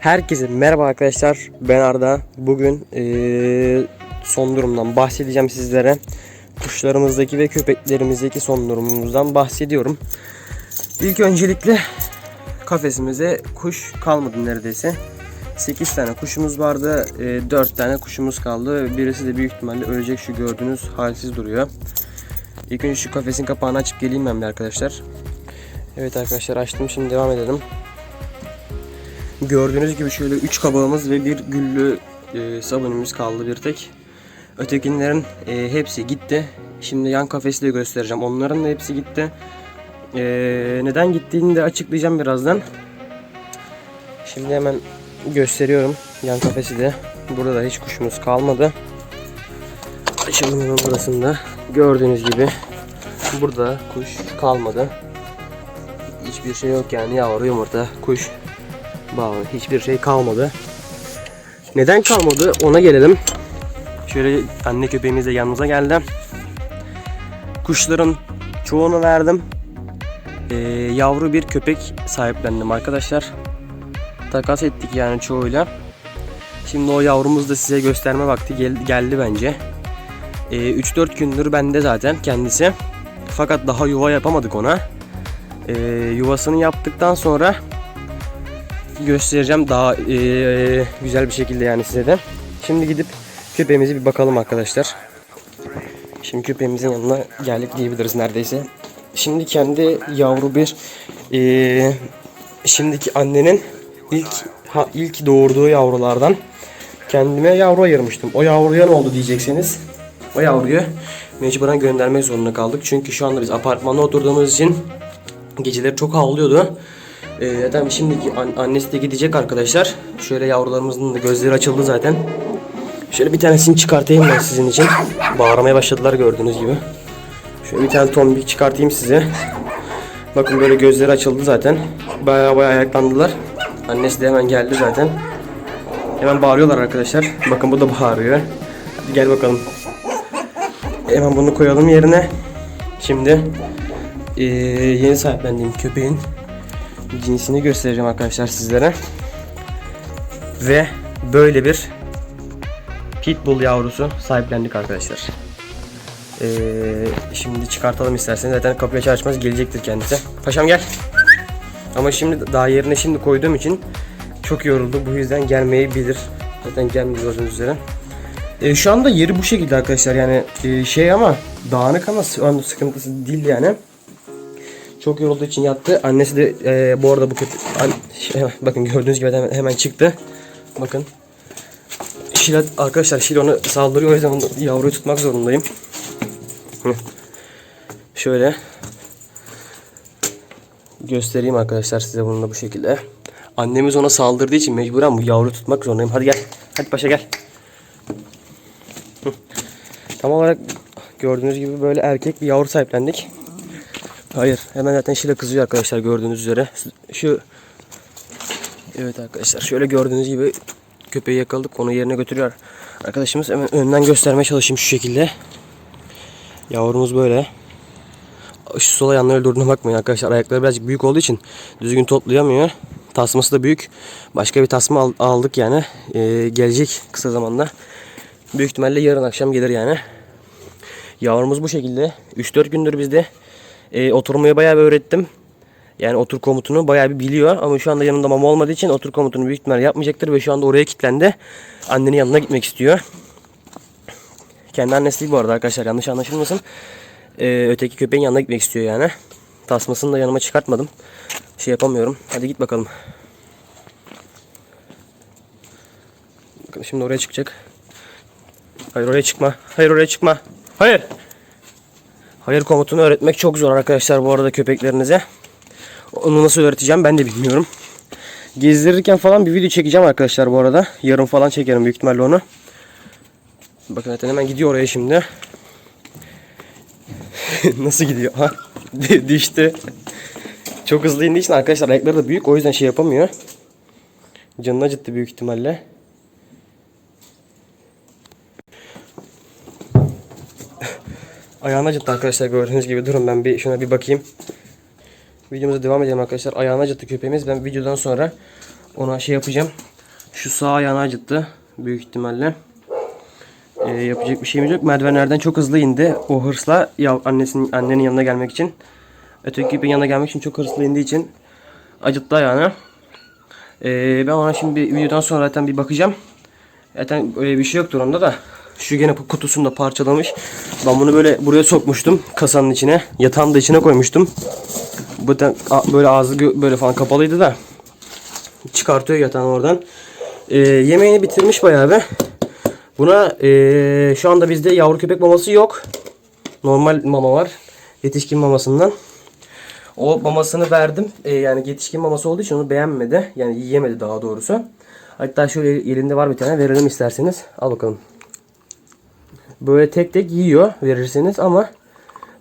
Herkese merhaba arkadaşlar. Ben Arda. Bugün eee, son durumdan bahsedeceğim sizlere. Kuşlarımızdaki ve köpeklerimizdeki son durumumuzdan bahsediyorum. İlk öncelikle kafesimize kuş kalmadı neredeyse. 8 tane kuşumuz vardı. 4 tane kuşumuz kaldı. Birisi de büyük ihtimalle ölecek şu gördüğünüz halsiz duruyor. İlk önce şu kafesin kapağını açıp geleyim ben bir arkadaşlar. Evet arkadaşlar açtım şimdi devam edelim. Gördüğünüz gibi şöyle 3 kabağımız ve bir güllü e, sabunumuz kaldı bir tek. Ötekinlerin e, hepsi gitti. Şimdi yan kafesi de göstereceğim. Onların da hepsi gitti. E, neden gittiğini de açıklayacağım birazdan. Şimdi hemen gösteriyorum yan kafesi de. Burada da hiç kuşumuz kalmadı. Açalım hemen burasında. Gördüğünüz gibi burada kuş kalmadı. Hiçbir şey yok yani yavru yumurta kuş bağlı hiçbir şey kalmadı. Neden kalmadı ona gelelim. Şöyle anne köpeğimiz de yanımıza geldi. Kuşların çoğunu verdim. Ee, yavru bir köpek sahiplendim arkadaşlar. Takas ettik yani çoğuyla. Şimdi o yavrumuzu da size gösterme vakti gel- geldi bence. Ee, 3-4 gündür bende zaten kendisi. Fakat daha yuva yapamadık ona. Ee, yuvasını yaptıktan sonra göstereceğim daha eee, güzel bir şekilde yani size de. Şimdi gidip köpeğimize bir bakalım arkadaşlar. Şimdi köpeğimizin yanına geldik diyebiliriz neredeyse. Şimdi kendi yavru bir eee, şimdiki annenin ilk ha, ilk doğurduğu yavrulardan kendime yavru ayırmıştım. O yavruya ne oldu diyeceksiniz. O yavruyu mecburen göndermek zorunda kaldık. Çünkü şu anda biz apartmanda oturduğumuz için geceleri çok havlıyordu. Ee, zaten şimdiki an- annesi de gidecek arkadaşlar. Şöyle yavrularımızın da gözleri açıldı zaten. Şöyle bir tanesini çıkartayım ben sizin için. Bağırmaya başladılar gördüğünüz gibi. Şöyle bir tane tombik çıkartayım size. Bakın böyle gözleri açıldı zaten. Baya baya ayaklandılar. Annesi de hemen geldi zaten. Hemen bağırıyorlar arkadaşlar. Bakın bu da bağırıyor. Hadi gel bakalım. Hemen bunu koyalım yerine. Şimdi ee, yeni sahiplendiğim köpeğin cinsini göstereceğim arkadaşlar sizlere. Ve böyle bir pitbull yavrusu sahiplendik arkadaşlar. Ee, şimdi çıkartalım isterseniz. Zaten kapıyı açar açmaz gelecektir kendisi. Paşam gel. Ama şimdi daha yerine şimdi koyduğum için çok yoruldu. Bu yüzden gelmeyebilir. Zaten gelmedi gördüğünüz üzere. Ee, şu anda yeri bu şekilde arkadaşlar. Yani e, şey ama dağınık ama sıkıntısı değil yani. Çok yorulduğu için yattı. Annesi de e, bu arada bu kötü. An, şey, bakın gördüğünüz gibi hemen, hemen çıktı. Bakın. Şila, arkadaşlar Şila onu saldırıyor. O yüzden onu, yavruyu tutmak zorundayım. Şöyle. Göstereyim arkadaşlar size bunu da bu şekilde. Annemiz ona saldırdığı için mecburen bu yavruyu tutmak zorundayım. Hadi gel. Hadi paşa gel. Tam olarak gördüğünüz gibi böyle erkek bir yavru sahiplendik. Hayır. Hemen zaten Şile kızıyor arkadaşlar gördüğünüz üzere. Şu Evet arkadaşlar şöyle gördüğünüz gibi köpeği yakaladık onu yerine götürüyor. Arkadaşımız hemen önden göstermeye çalışayım şu şekilde. Yavrumuz böyle. Şu sola yanlara durduğuna bakmayın arkadaşlar. Ayakları birazcık büyük olduğu için düzgün toplayamıyor. Tasması da büyük. Başka bir tasma al- aldık yani. Ee, gelecek kısa zamanda. Büyük ihtimalle yarın akşam gelir yani. Yavrumuz bu şekilde. 3-4 gündür bizde. E, oturmayı bayağı bir öğrettim. Yani otur komutunu bayağı bir biliyor ama şu anda yanında mama olmadığı için otur komutunu büyük ihtimalle yapmayacaktır ve şu anda oraya kilitlendi. Annenin yanına gitmek istiyor. Kendi annesi değil bu arada arkadaşlar yanlış anlaşılmasın. E, öteki köpeğin yanına gitmek istiyor yani. Tasmasını da yanıma çıkartmadım. Şey yapamıyorum. Hadi git bakalım. Şimdi oraya çıkacak. Hayır oraya çıkma. Hayır oraya çıkma. Hayır. Hayır komutunu öğretmek çok zor arkadaşlar bu arada köpeklerinize. Onu nasıl öğreteceğim ben de bilmiyorum. Gezdirirken falan bir video çekeceğim arkadaşlar bu arada. Yarın falan çekerim büyük ihtimalle onu. Bakın zaten hemen gidiyor oraya şimdi. nasıl gidiyor? Ha? Düştü. Çok hızlı indiği için arkadaşlar ayakları da büyük o yüzden şey yapamıyor. Canını acıttı büyük ihtimalle. Ayağını acıttı arkadaşlar gördüğünüz gibi. Durun ben bir şuna bir bakayım. Videomuza devam edelim arkadaşlar. Ayağını acıttı köpeğimiz. Ben videodan sonra ona şey yapacağım. Şu sağ ayağını acıttı. Büyük ihtimalle. Ee, yapacak bir şeyimiz yok. Merdivenlerden çok hızlı indi. O hırsla ya annesinin annenin yanına gelmek için. Öteki köpeğin yanına gelmek için çok hırslı indiği için acıttı ayağını. Ee, ben ona şimdi videodan sonra zaten bir bakacağım. Zaten öyle bir şey yoktur onda da. Şu gene kutusunu da parçalamış. Ben bunu böyle buraya sokmuştum kasanın içine. Yatağın da içine koymuştum. Böyle ağzı böyle falan kapalıydı da. Çıkartıyor yatağını oradan. Ee, yemeğini bitirmiş bayağı bir. Buna ee, şu anda bizde yavru köpek maması yok. Normal mama var. Yetişkin mamasından. O mamasını verdim. Ee, yani yetişkin maması olduğu için onu beğenmedi. Yani yiyemedi daha doğrusu. Hatta şöyle elinde var bir tane verelim isterseniz. Al bakalım. Böyle tek tek yiyor verirseniz ama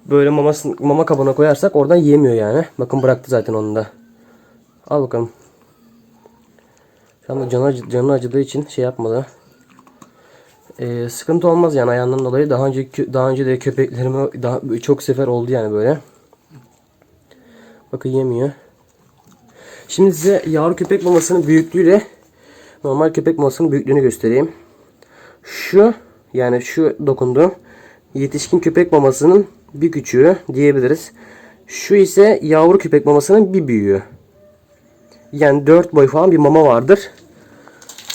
böyle mamasını, mama kabına koyarsak oradan yemiyor yani. Bakın bıraktı zaten onu da. Al bakalım. Şu anda canı, acı- canı acıdığı için şey yapmadı. Ee, sıkıntı olmaz yani ayağından dolayı. Daha önce daha önce de köpeklerime daha çok sefer oldu yani böyle. Bakın yemiyor. Şimdi size yavru köpek mamasının büyüklüğüyle normal köpek mamasının büyüklüğünü göstereyim. Şu yani şu dokunduğum yetişkin köpek mamasının bir küçüğü diyebiliriz. Şu ise yavru köpek mamasının bir büyüğü. Yani 4 boy falan bir mama vardır.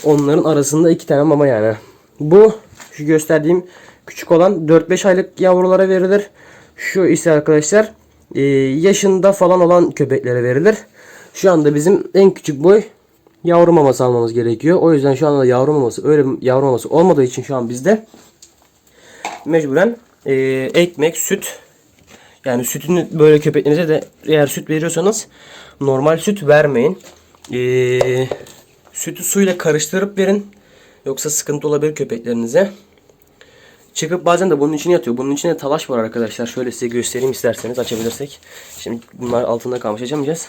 Onların arasında iki tane mama yani. Bu şu gösterdiğim küçük olan 4-5 aylık yavrulara verilir. Şu ise arkadaşlar e, yaşında falan olan köpeklere verilir. Şu anda bizim en küçük boy yavru maması almamız gerekiyor. O yüzden şu anda yavru maması öyle yavru maması olmadığı için şu an bizde mecburen e, ekmek, süt yani sütünü böyle köpeklerinize de eğer süt veriyorsanız normal süt vermeyin. E, sütü suyla karıştırıp verin. Yoksa sıkıntı olabilir köpeklerinize. Çıkıp bazen de bunun içine yatıyor. Bunun içine talaş var arkadaşlar. Şöyle size göstereyim isterseniz açabilirsek. Şimdi bunlar altında kalmış açamayacağız.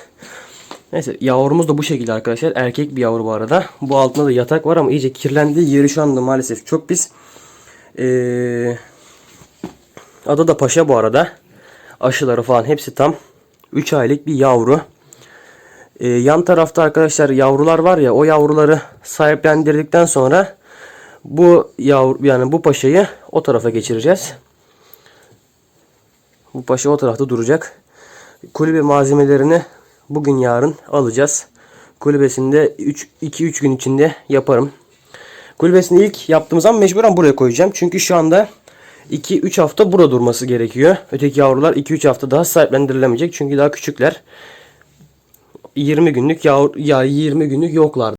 Neyse yavrumuz da bu şekilde arkadaşlar. Erkek bir yavru bu arada. Bu altında da yatak var ama iyice kirlendi. Yeri şu anda maalesef çok pis. Ee, adı da Paşa bu arada. Aşıları falan hepsi tam. 3 aylık bir yavru. Ee, yan tarafta arkadaşlar yavrular var ya o yavruları sahiplendirdikten sonra bu yavru yani bu paşayı o tarafa geçireceğiz. Bu paşa o tarafta duracak. Kulübe malzemelerini bugün yarın alacağız. Kulübesinde 2-3 gün içinde yaparım. Kulübesini ilk yaptığım zaman mecburen buraya koyacağım. Çünkü şu anda 2-3 hafta burada durması gerekiyor. Öteki yavrular 2-3 hafta daha sahiplendirilemeyecek. Çünkü daha küçükler. 20 günlük yavru, ya 20 günlük yoklar.